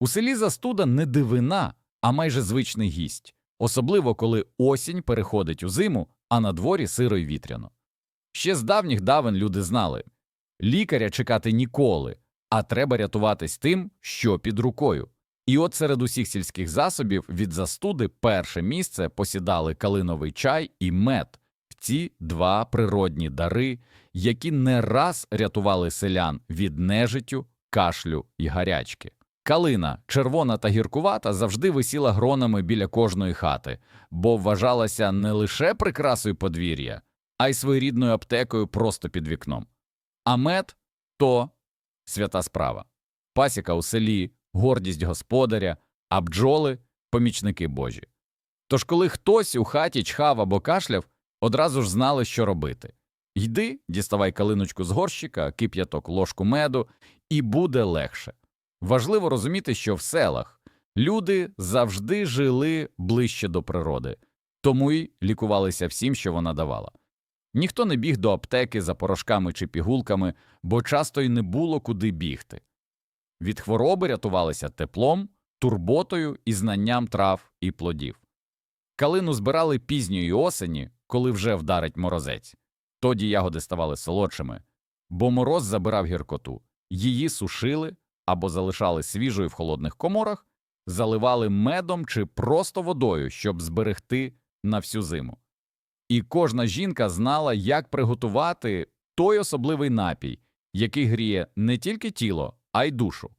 У селі застуда не дивина, а майже звичний гість, особливо коли осінь переходить у зиму, а на дворі сиро й вітряно. Ще з давніх давен люди знали лікаря чекати ніколи, а треба рятуватись тим, що під рукою. І от серед усіх сільських засобів від застуди перше місце посідали калиновий чай і мед ці два природні дари, які не раз рятували селян від нежиттю, кашлю і гарячки. Калина, червона та гіркувата, завжди висіла гронами біля кожної хати, бо вважалася не лише прикрасою подвір'я, а й своєрідною аптекою просто під вікном. А мед то свята справа. Пасіка у селі, гордість господаря, а бджоли помічники божі. Тож, коли хтось у хаті чхав або кашляв, одразу ж знали, що робити. Йди, діставай калиночку з горщика, кип'яток ложку меду, і буде легше. Важливо розуміти, що в селах люди завжди жили ближче до природи, тому й лікувалися всім, що вона давала. Ніхто не біг до аптеки за порошками чи пігулками, бо часто й не було куди бігти. Від хвороби рятувалися теплом, турботою і знанням трав і плодів. Калину збирали пізньої осені, коли вже вдарить морозець. Тоді ягоди ставали солодшими, бо мороз забирав гіркоту, її сушили або залишали свіжою в холодних коморах, заливали медом чи просто водою, щоб зберегти на всю зиму. І кожна жінка знала, як приготувати той особливий напій, який гріє не тільки тіло, а й душу.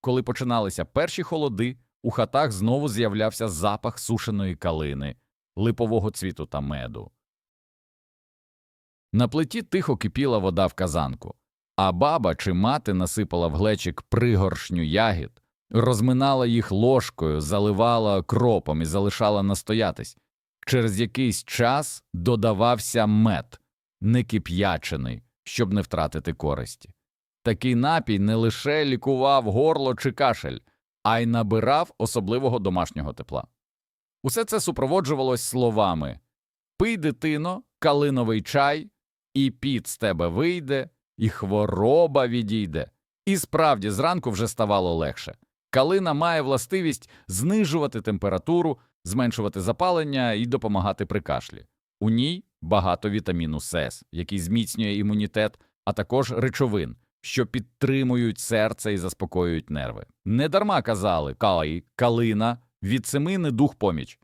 Коли починалися перші холоди, у хатах знову з'являвся запах сушеної калини, липового цвіту та меду. На плиті тихо кипіла вода в казанку, а баба чи мати насипала в глечик пригоршню ягід, розминала їх ложкою, заливала кропом і залишала настоятись. Через якийсь час додавався мед, не кип'ячений, щоб не втратити користі. Такий напій не лише лікував горло чи кашель, а й набирав особливого домашнього тепла. Усе це супроводжувалось словами Пий, дитино, калиновий чай, і піт з тебе вийде, і хвороба відійде. І справді зранку вже ставало легше. Калина має властивість знижувати температуру, зменшувати запалення і допомагати при кашлі. У ній багато вітаміну С, який зміцнює імунітет, а також речовин, що підтримують серце і заспокоюють нерви. Недарма казали кай, калина, від семини дух поміч.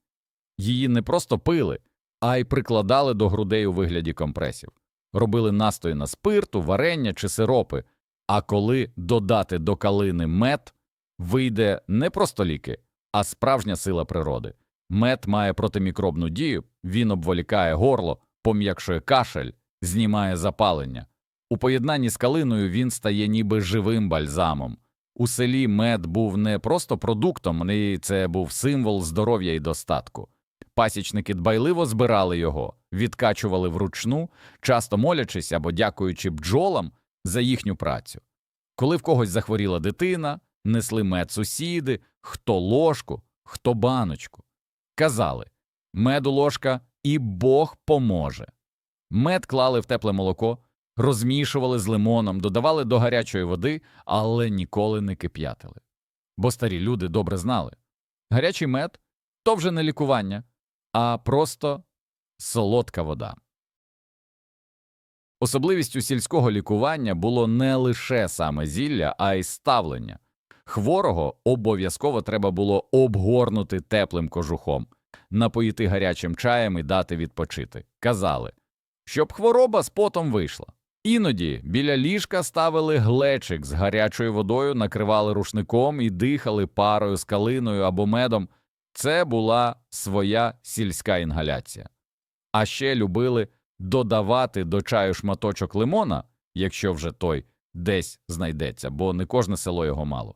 Її не просто пили, а й прикладали до грудей у вигляді компресів, робили настої на спирту, варення чи сиропи. А коли додати до калини мед, вийде не просто ліки, а справжня сила природи. Мед має протимікробну дію, він обволікає горло, пом'якшує кашель, знімає запалення. У поєднанні з калиною він стає ніби живим бальзамом. У селі мед був не просто продуктом, це був символ здоров'я і достатку. Пасічники дбайливо збирали його, відкачували вручну, часто молячись або дякуючи бджолам за їхню працю. Коли в когось захворіла дитина, несли мед сусіди, хто ложку, хто баночку. Казали меду ложка і Бог поможе. Мед клали в тепле молоко, розмішували з лимоном, додавали до гарячої води, але ніколи не кип'ятили. Бо старі люди добре знали гарячий мед то вже не лікування, а просто солодка вода. Особливістю сільського лікування було не лише саме зілля, а й ставлення. Хворого обов'язково треба було обгорнути теплим кожухом, напоїти гарячим чаєм і дати відпочити. Казали, щоб хвороба з потом вийшла. Іноді біля ліжка ставили глечик з гарячою водою, накривали рушником і дихали парою з калиною або медом. Це була своя сільська інгаляція. А ще любили додавати до чаю шматочок лимона, якщо вже той десь знайдеться, бо не кожне село його мало.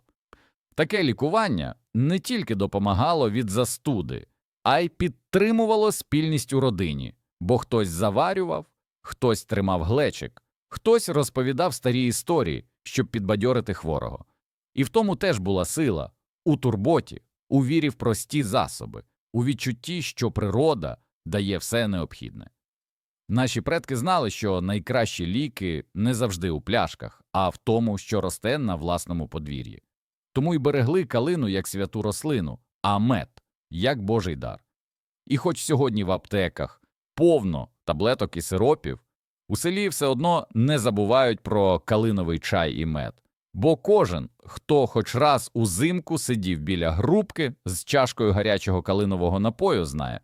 Таке лікування не тільки допомагало від застуди, а й підтримувало спільність у родині, бо хтось заварював, хтось тримав глечик, хтось розповідав старі історії, щоб підбадьорити хворого. І в тому теж була сила у турботі, у вірі в прості засоби, у відчутті, що природа дає все необхідне. Наші предки знали, що найкращі ліки не завжди у пляшках, а в тому, що росте на власному подвір'ї. тому й берегли калину як святу рослину, а мед як божий дар. І хоч сьогодні в аптеках повно таблеток і сиропів, у селі все одно не забувають про калиновий чай і мед. Бо кожен, хто хоч раз узимку сидів біля грубки з чашкою гарячого калинового напою, знає,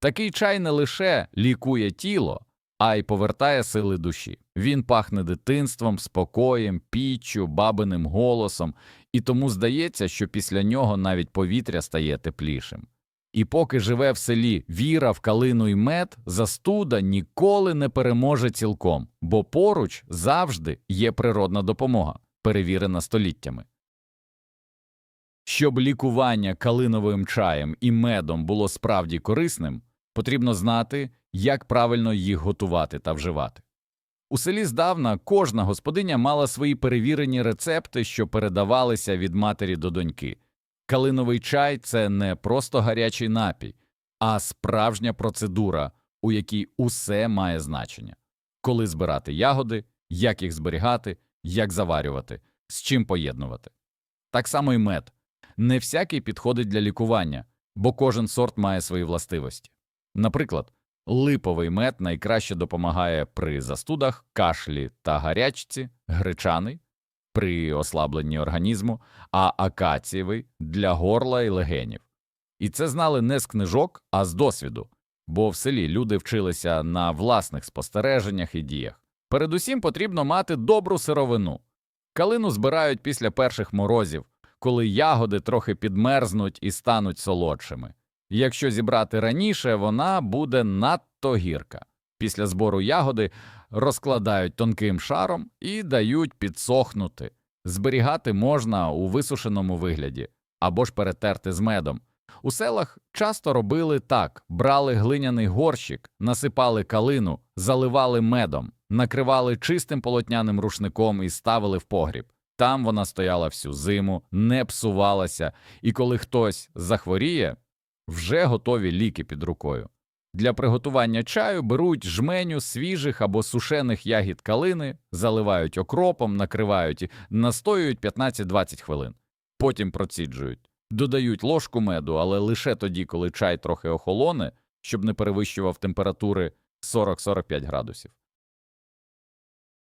такий чай не лише лікує тіло, а й повертає сили душі. Він пахне дитинством, спокоєм, піччю, бабиним голосом, і тому здається, що після нього навіть повітря стає теплішим. І поки живе в селі віра в калину й мед, застуда ніколи не переможе цілком, бо поруч завжди є природна допомога, перевірена століттями. Щоб лікування калиновим чаєм і медом було справді корисним, потрібно знати, як правильно їх готувати та вживати. У селі здавна кожна господиня мала свої перевірені рецепти, що передавалися від матері до доньки. Калиновий чай це не просто гарячий напій, а справжня процедура, у якій усе має значення коли збирати ягоди, як їх зберігати, як заварювати, з чим поєднувати. Так само і мед. Не всякий підходить для лікування, бо кожен сорт має свої властивості. Наприклад, липовий мед найкраще допомагає при застудах, кашлі та гарячці, гречаний при ослабленні організму, а акацієвий для горла і легенів. І це знали не з книжок, а з досвіду, бо в селі люди вчилися на власних спостереженнях і діях. Передусім потрібно мати добру сировину. Калину збирають після перших морозів, коли ягоди трохи підмерзнуть і стануть солодшими. Якщо зібрати раніше, вона буде надто гірка. Після збору ягоди розкладають тонким шаром і дають підсохнути. Зберігати можна у висушеному вигляді або ж перетерти з медом. У селах часто робили так: брали глиняний горщик, насипали калину, заливали медом, накривали чистим полотняним рушником і ставили в погріб. Там вона стояла всю зиму, не псувалася, і коли хтось захворіє, вже готові ліки під рукою. Для приготування чаю беруть жменю свіжих або сушених ягід калини, заливають окропом, накривають і настоюють 15-20 хвилин. Потім проціджують, додають ложку меду, але лише тоді, коли чай трохи охолоне, щоб не перевищував температури 40-45 градусів.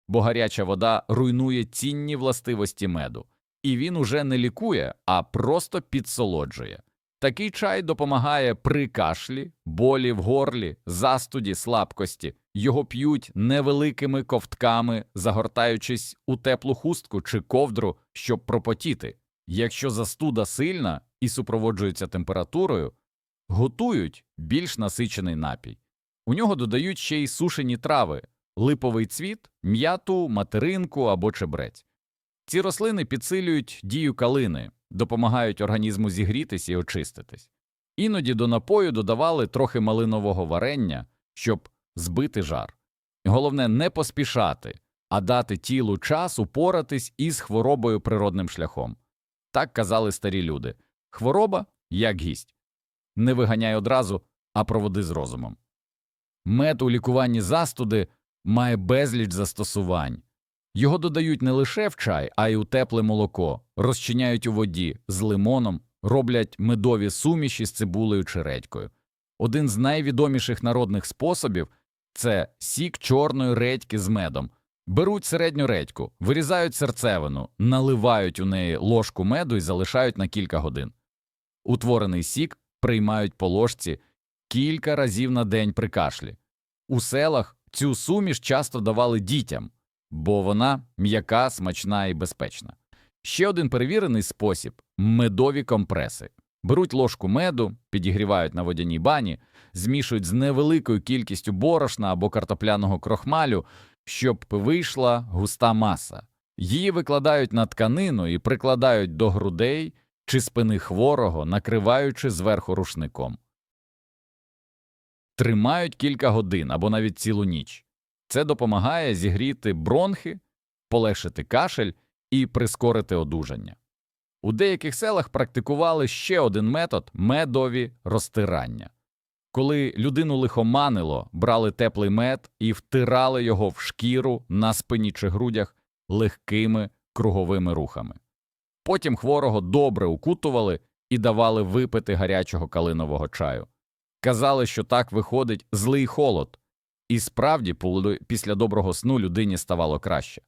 Бо гаряча вода руйнує цінні властивості меду, і він уже не лікує, а просто підсолоджує. Такий чай допомагає при кашлі, болі в горлі, застуді, слабкості. Його п'ють невеликими ковтками, загортаючись у теплу хустку чи ковдру, щоб пропотіти. Якщо застуда сильна і супроводжується температурою, готують більш насичений напій. У нього додають ще й сушені трави, липовий цвіт, м'яту, материнку або чебрець. Ці рослини підсилюють дію калини, допомагають організму зігрітись і очиститись. Іноді до напою додавали трохи малинового варення, щоб збити жар. Головне не поспішати, а дати тілу час упоратись із хворобою природним шляхом. Так казали старі люди хвороба як гість. Не виганяй одразу, а проводи з розумом. Мед у лікуванні застуди має безліч застосувань. Його додають не лише в чай, а й у тепле молоко, розчиняють у воді з лимоном, роблять медові суміші з цибулею чи редькою. Один з найвідоміших народних способів це сік чорної редьки з медом. Беруть середню редьку, вирізають серцевину, наливають у неї ложку меду і залишають на кілька годин. Утворений сік приймають по ложці кілька разів на день при кашлі. У селах цю суміш часто давали дітям бо вона м'яка, смачна і безпечна. Ще один перевірений спосіб медові компреси. Беруть ложку меду, підігрівають на водяній бані, змішують з невеликою кількістю борошна або картопляного крохмалю, щоб вийшла густа маса. Її викладають на тканину і прикладають до грудей чи спини хворого, накриваючи зверху рушником. Тримають кілька годин або навіть цілу ніч. Це допомагає зігріти бронхи, полегшити кашель і прискорити одужання. У деяких селах практикували ще один метод медові розтирання. Коли людину лихоманило, брали теплий мед і втирали його в шкіру на спині чи грудях легкими круговими рухами. Потім хворого добре укутували і давали випити гарячого калинового чаю. Казали, що так виходить злий холод, і справді після доброго сну людині ставало краще.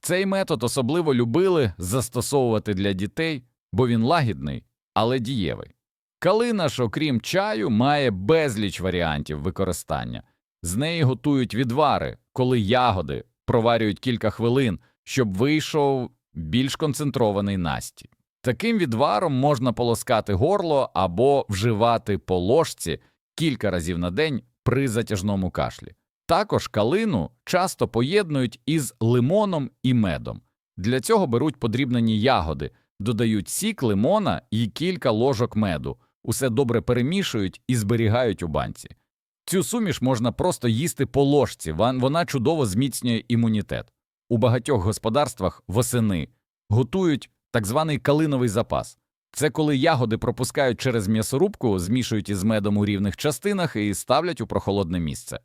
Цей метод особливо любили застосовувати для дітей, бо він лагідний, але дієвий. Калина ж, окрім чаю, має безліч варіантів використання. З неї готують відвари, коли ягоди проварюють кілька хвилин, щоб вийшов більш концентрований настій. Таким відваром можна полоскати горло або вживати по ложці кілька разів на день при затяжному кашлі. Також калину часто поєднують із лимоном і медом. Для цього беруть подрібнені ягоди, додають сік лимона і кілька ложок меду, усе добре перемішують і зберігають у банці. Цю суміш можна просто їсти по ложці, вона чудово зміцнює імунітет. У багатьох господарствах восени готують так званий калиновий запас. Це коли ягоди пропускають через м'ясорубку, змішують із медом у рівних частинах і ставлять у прохолодне місце.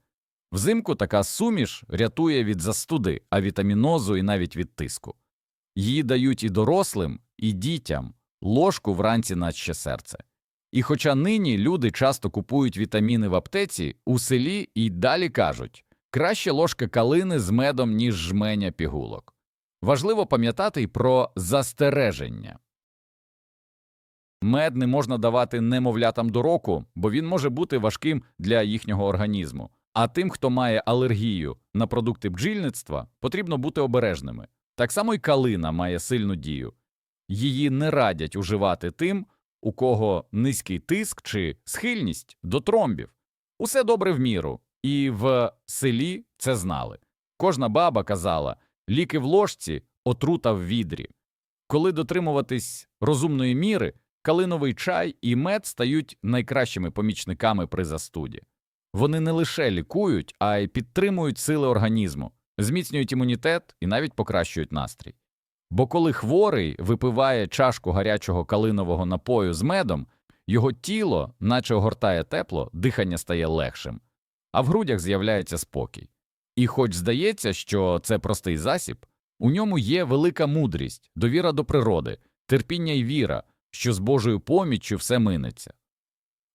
Взимку така суміш рятує від застуди, авітамінозу і навіть від тиску. Її дають і дорослим, і дітям, ложку вранці наче серце. І хоча нині люди часто купують вітаміни в аптеці, у селі і далі кажуть краще ложка калини з медом, ніж жменя пігулок. Важливо пам'ятати й про застереження. Мед не можна давати немовлятам до року, бо він може бути важким для їхнього організму. А тим, хто має алергію на продукти бджільництва, потрібно бути обережними. Так само й калина має сильну дію. Її не радять уживати тим, у кого низький тиск чи схильність до тромбів. Усе добре в міру, і в селі це знали. Кожна баба казала ліки в ложці, отрута в відрі. Коли дотримуватись розумної міри, калиновий чай і мед стають найкращими помічниками при застуді. Вони не лише лікують, а й підтримують сили організму, зміцнюють імунітет і навіть покращують настрій. Бо коли хворий випиває чашку гарячого калинового напою з медом, його тіло, наче огортає тепло, дихання стає легшим, а в грудях з'являється спокій. І хоч здається, що це простий засіб, у ньому є велика мудрість, довіра до природи, терпіння й віра, що з Божою поміччю все минеться.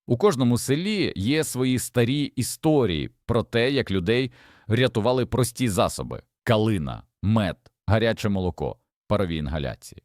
У кожному селі є свої старі історії про те, як людей рятували прості засоби калина, мед, гаряче молоко, парові інгаляції.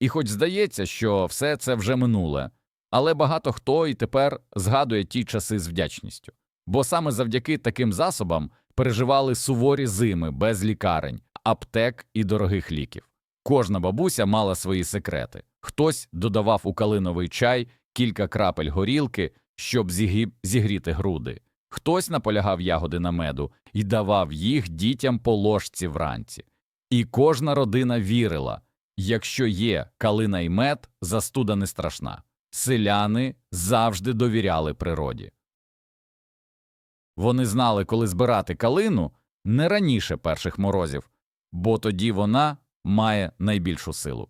І хоч здається, що все це вже минуле, але багато хто і тепер згадує ті часи з вдячністю, бо саме завдяки таким засобам переживали суворі зими без лікарень, аптек і дорогих ліків. Кожна бабуся мала свої секрети. Хтось додавав у калиновий чай кілька крапель горілки, щоб зігрі- зігріти груди. Хтось наполягав ягоди на меду і давав їх дітям по ложці вранці. І кожна родина вірила, якщо є калина й мед, застуда не страшна. Селяни завжди довіряли природі. Вони знали, коли збирати калину не раніше перших морозів, бо тоді вона має найбільшу силу.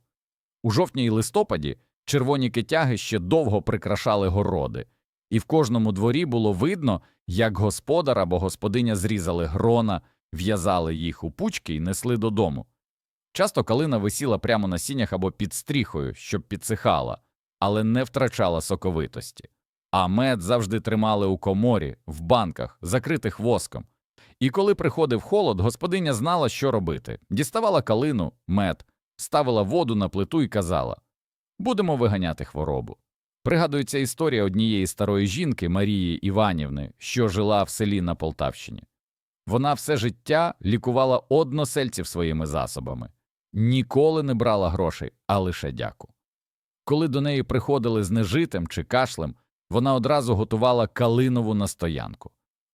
У жовтні й листопаді червоні китяги ще довго прикрашали городи, і в кожному дворі було видно, як господар або господиня зрізали грона, в'язали їх у пучки і несли додому. Часто калина висіла прямо на сінях або під стріхою, щоб підсихала, але не втрачала соковитості. А мед завжди тримали у коморі, в банках, закритих воском. І коли приходив холод, господиня знала, що робити. Діставала калину, мед, ставила воду на плиту і казала Будемо виганяти хворобу. Пригадується історія однієї старої жінки Марії Іванівни, що жила в селі на Полтавщині. Вона все життя лікувала односельців своїми засобами, ніколи не брала грошей, а лише дяку. Коли до неї приходили з нежитим чи кашлем, вона одразу готувала калинову настоянку,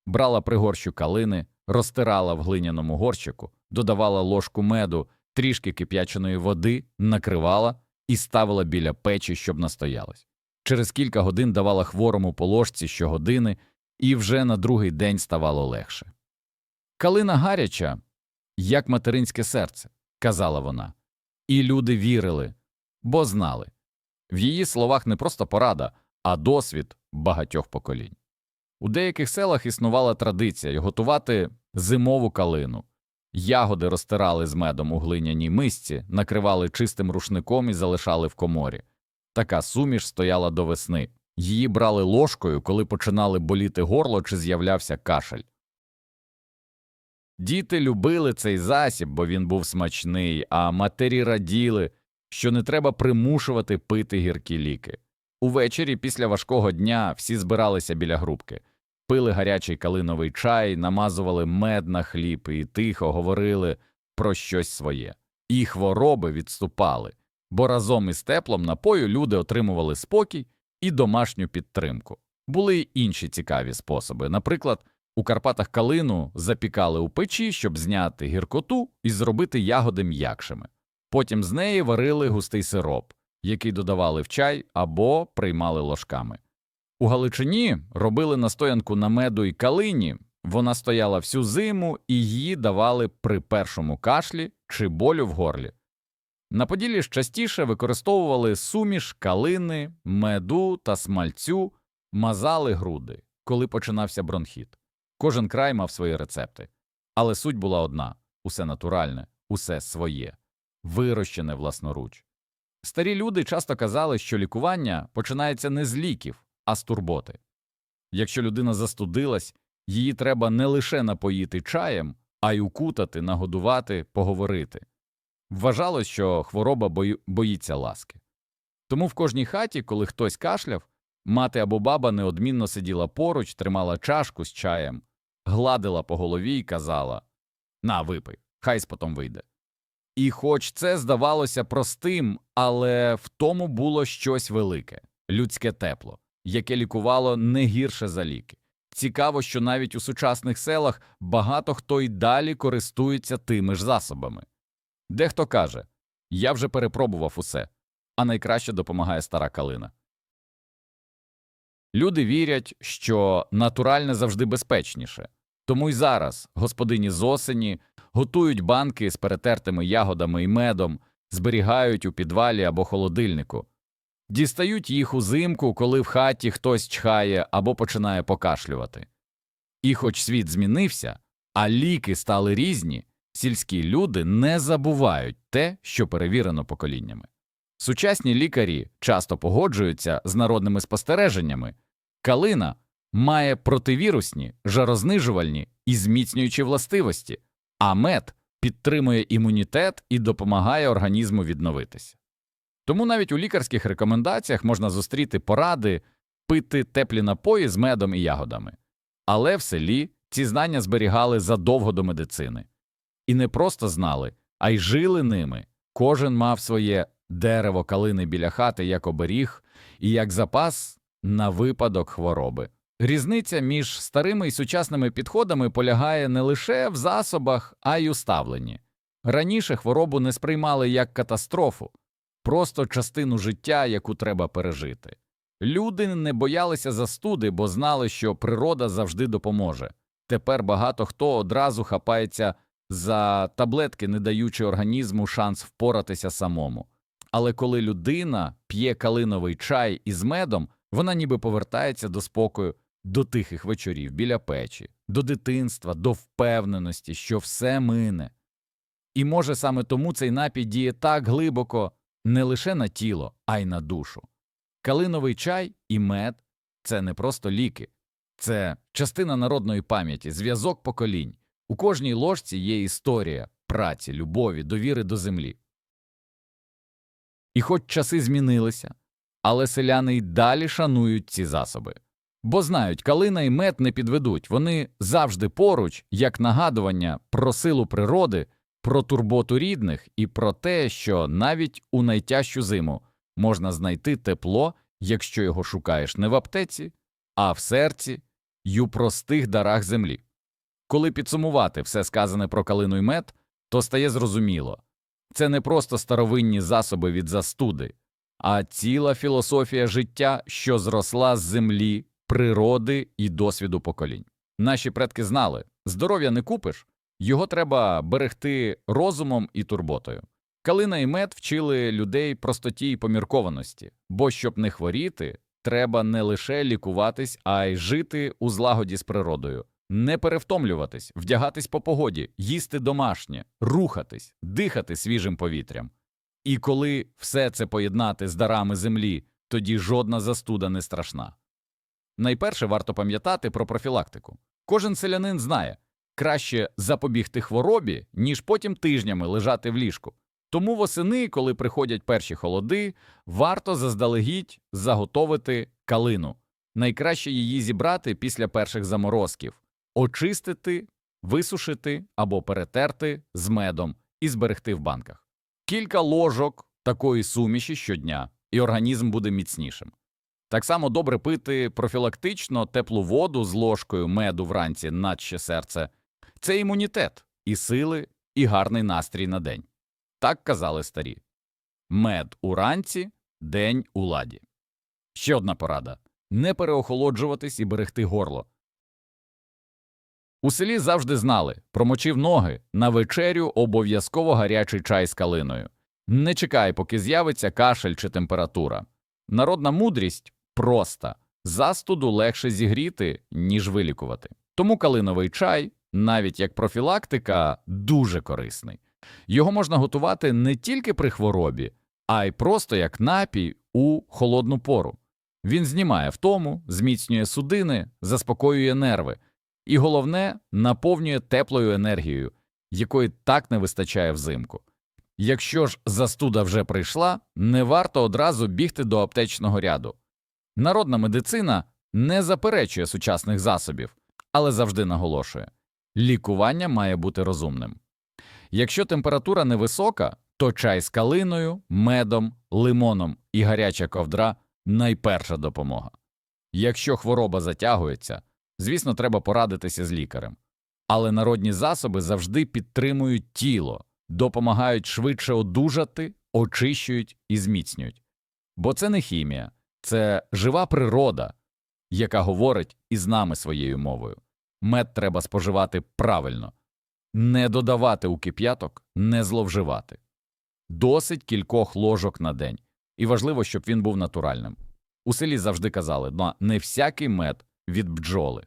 брала пригорщу калини, розтирала в глиняному горщику, додавала ложку меду, трішки кип'яченої води, накривала і ставила біля печі, щоб настоялась. Через кілька годин давала хворому по ложці щогодини, і вже на другий день ставало легше. Калина гаряча, як материнське серце, казала вона, і люди вірили, бо знали. В її словах не просто порада, а досвід багатьох поколінь. У деяких селах існувала традиція готувати зимову калину. Ягоди розтирали з медом у глиняній мисці, накривали чистим рушником і залишали в коморі. Така суміш стояла до весни. Її брали ложкою, коли починали боліти горло чи з'являвся кашель. Діти любили цей засіб, бо він був смачний, а матері раділи, що не треба примушувати пити гіркі ліки. Увечері після важкого дня всі збиралися біля грубки, пили гарячий калиновий чай, намазували мед на хліб і тихо говорили про щось своє. І хвороби відступали, бо разом із теплом напою люди отримували спокій і домашню підтримку. Були й інші цікаві способи. Наприклад, у Карпатах калину запікали у печі, щоб зняти гіркоту і зробити ягоди м'якшими. Потім з неї варили густий сироп, який додавали в чай або приймали ложками. У Галичині робили настоянку на меду і калині, вона стояла всю зиму і її давали при першому кашлі чи болю в горлі. На Поділлі ж частіше використовували суміш калини, меду та смальцю, мазали груди, коли починався бронхіт. Кожен край мав свої рецепти. Але суть була одна усе натуральне, усе своє, вирощене власноруч. Старі люди часто казали, що лікування починається не з ліків, а з турботи. Якщо людина застудилась, її треба не лише напоїти чаєм, а й укутати, нагодувати, поговорити. Вважалось, що хвороба бої- боїться ласки. Тому в кожній хаті, коли хтось кашляв, мати або баба неодмінно сиділа поруч, тримала чашку з чаєм, гладила по голові і казала На, випий, хай спотом вийде. І хоч це здавалося простим, але в тому було щось велике людське тепло, яке лікувало не гірше за ліки. Цікаво, що навіть у сучасних селах багато хто й далі користується тими ж засобами. Дехто каже Я вже перепробував усе, а найкраще допомагає стара калина. Люди вірять, що натуральне завжди безпечніше. Тому й зараз господині з осені готують банки з перетертими ягодами і медом, зберігають у підвалі або холодильнику, дістають їх узимку, коли в хаті хтось чхає або починає покашлювати. І хоч світ змінився, а ліки стали різні, сільські люди не забувають те, що перевірено поколіннями. Сучасні лікарі часто погоджуються з народними спостереженнями. Калина має противірусні, жарознижувальні і зміцнюючі властивості, а мед підтримує імунітет і допомагає організму відновитися. Тому навіть у лікарських рекомендаціях можна зустріти поради пити теплі напої з медом і ягодами. Але в селі ці знання зберігали задовго до медицини. І не просто знали, а й жили ними. Кожен мав своє дерево калини біля хати як оберіг і як запас на випадок хвороби. Різниця між старими і сучасними підходами полягає не лише в засобах, а й у ставленні. Раніше хворобу не сприймали як катастрофу, просто частину життя, яку треба пережити. Люди не боялися застуди, бо знали, що природа завжди допоможе. Тепер багато хто одразу хапається за таблетки, не даючи організму шанс впоратися самому. Але коли людина п'є калиновий чай із медом, вона ніби повертається до спокою, до тихих вечорів біля печі, до дитинства, до впевненості, що все мине. І може саме тому цей напій діє так глибоко не лише на тіло, а й на душу. Калиновий чай і мед це не просто ліки, це частина народної пам'яті, зв'язок поколінь. У кожній ложці є історія праці, любові, довіри до землі. І хоч часи змінилися, але селяни й далі шанують ці засоби. Бо знають, калина і мед не підведуть, вони завжди поруч, як нагадування про силу природи, про турботу рідних і про те, що навіть у найтяжчу зиму можна знайти тепло, якщо його шукаєш не в аптеці, а в серці й у простих дарах землі. Коли підсумувати все сказане про калину й мед, то стає зрозуміло це не просто старовинні засоби від застуди, а ціла філософія життя, що зросла з землі, природи і досвіду поколінь. Наші предки знали здоров'я не купиш, його треба берегти розумом і турботою. Калина і мед вчили людей простоті й поміркованості, бо щоб не хворіти, треба не лише лікуватись, а й жити у злагоді з природою. Не перевтомлюватись, вдягатись по погоді, їсти домашнє, рухатись, дихати свіжим повітрям. І коли все це поєднати з дарами землі, тоді жодна застуда не страшна. Найперше варто пам'ятати про профілактику. Кожен селянин знає, краще запобігти хворобі, ніж потім тижнями лежати в ліжку. Тому восени, коли приходять перші холоди, варто заздалегідь заготовити калину. Найкраще її зібрати після перших заморозків, очистити, висушити або перетерти з медом і зберегти в банках. Кілька ложок такої суміші щодня, і організм буде міцнішим. Так само добре пити профілактично теплу воду з ложкою меду вранці, наче серце. Це імунітет, і сили, і гарний настрій на день. Так казали старі. Мед уранці, день у ладі. Ще одна порада не переохолоджуватись і берегти горло. У селі завжди знали промочив ноги на вечерю обов'язково гарячий чай з калиною. Не чекай, поки з'явиться кашель чи температура. Народна мудрість проста застуду легше зігріти, ніж вилікувати. Тому калиновий чай, навіть як профілактика, дуже корисний. Його можна готувати не тільки при хворобі, а й просто як напій у холодну пору. Він знімає втому, зміцнює судини, заспокоює нерви і, головне, наповнює теплою енергією, якої так не вистачає взимку. Якщо ж застуда вже прийшла, не варто одразу бігти до аптечного ряду. Народна медицина не заперечує сучасних засобів, але завжди наголошує лікування має бути розумним. Якщо температура невисока, то чай з калиною, медом, лимоном і гаряча ковдра найперша допомога. Якщо хвороба затягується, звісно, треба порадитися з лікарем. Але народні засоби завжди підтримують тіло, допомагають швидше одужати, очищують і зміцнюють. Бо це не хімія, це жива природа, яка говорить із нами своєю мовою. Мед треба споживати правильно, не додавати у кип'яток, не зловживати. Досить кількох ложок на день, і важливо, щоб він був натуральним. У селі завжди казали, «Ну, не всякий мед від бджоли,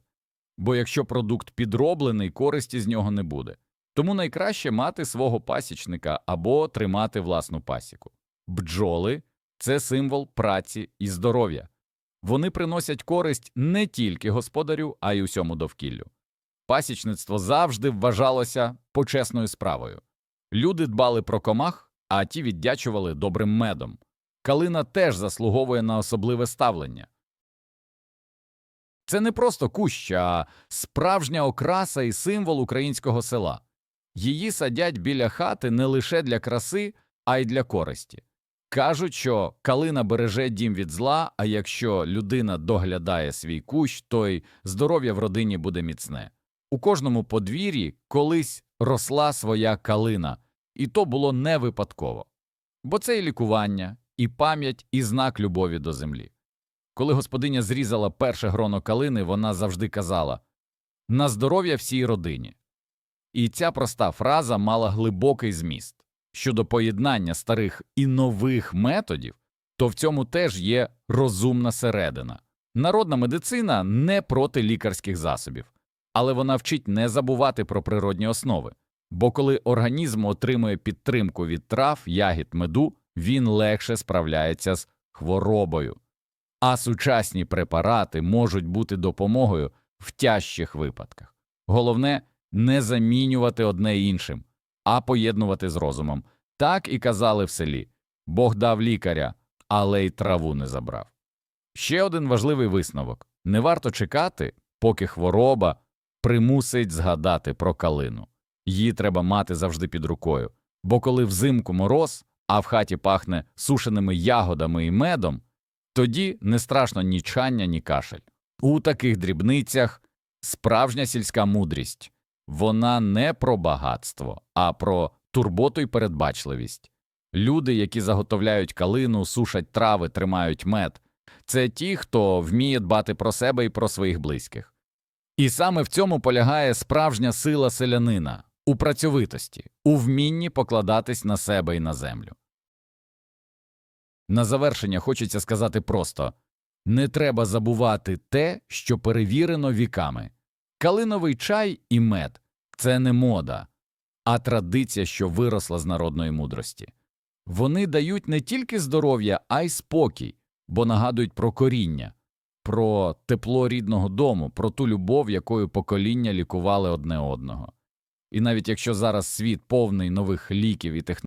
бо якщо продукт підроблений, користі з нього не буде. Тому найкраще мати свого пасічника або тримати власну пасіку. Бджоли це символ праці і здоров'я. Вони приносять користь не тільки господарю, а й усьому довкіллю. Пасічництво завжди вважалося почесною справою. Люди дбали про комах, а ті віддячували добрим медом. Калина теж заслуговує на особливе ставлення. Це не просто кущ, а справжня окраса і символ українського села. Її садять біля хати не лише для краси, а й для користі. Кажуть, що калина береже дім від зла, а якщо людина доглядає свій кущ, то й здоров'я в родині буде міцне. У кожному подвір'ї колись росла своя калина, і то було не випадково. Бо це і лікування, і пам'ять, і знак любові до землі. Коли господиня зрізала перше гроно калини, вона завжди казала на здоров'я всій родині. І ця проста фраза мала глибокий зміст. Щодо поєднання старих і нових методів, то в цьому теж є розумна середина. Народна медицина не проти лікарських засобів, але вона вчить не забувати про природні основи. Бо коли організм отримує підтримку від трав, ягід, меду, він легше справляється з хворобою. А сучасні препарати можуть бути допомогою в тяжчих випадках. Головне не замінювати одне іншим, а поєднувати з розумом. Так і казали в селі Бог дав лікаря, але й траву не забрав. Ще один важливий висновок не варто чекати, поки хвороба примусить згадати про калину. Її треба мати завжди під рукою, бо коли взимку мороз, а в хаті пахне сушеними ягодами і медом, тоді не страшно ні чання, ні кашель. У таких дрібницях справжня сільська мудрість вона не про багатство, а про турботу й передбачливість. Люди, які заготовляють калину, сушать трави, тримають мед, це ті, хто вміє дбати про себе і про своїх близьких. І саме в цьому полягає справжня сила селянина у працьовитості, у вмінні покладатись на себе і на землю. На завершення хочеться сказати просто не треба забувати те, що перевірено віками Калиновий чай і мед це не мода, а традиція, що виросла з народної мудрості. Вони дають не тільки здоров'я, а й спокій, бо нагадують про коріння, про тепло рідного дому, про ту любов, якою покоління лікували одне одного. І навіть якщо зараз світ повний нових ліків і технологій,